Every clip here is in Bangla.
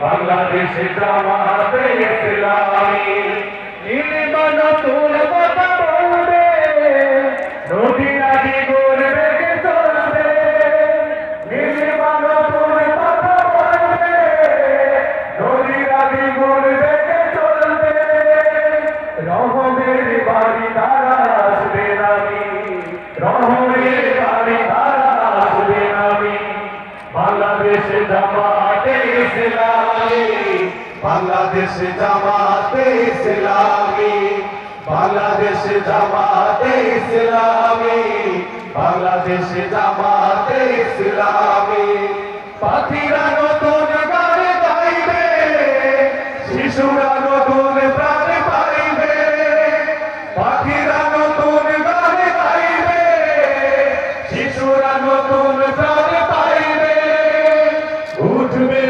বাংলাদেশে জামাতে ইসলামী। নির্মাণ বাংলাদেশে জামাতে ইসলামী বাংলাদেশে জামাতে ইসলামী বাংলাদেশে জামাতে ইসলামী। পাখিরা নতুন গান গাইবে শিশুরা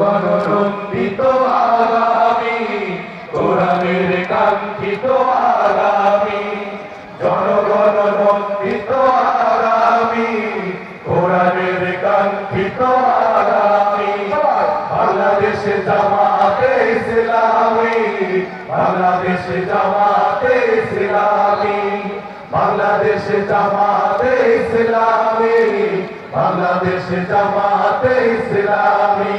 নন্দিত আগামী কোরআনের কাঙ্ক্ষিত আগামী, জনগণ নন্দিত আগামী কোরআনের কাঙ্ক্ষিত আগামী। বাংলাদেশে জামাতে ইসলামী, বাংলাদেশে জামাতে ইসলামী, বাংলাদেশে জামাতে ইসলামী, বাংলাদেশে জামাতে ইসলামী।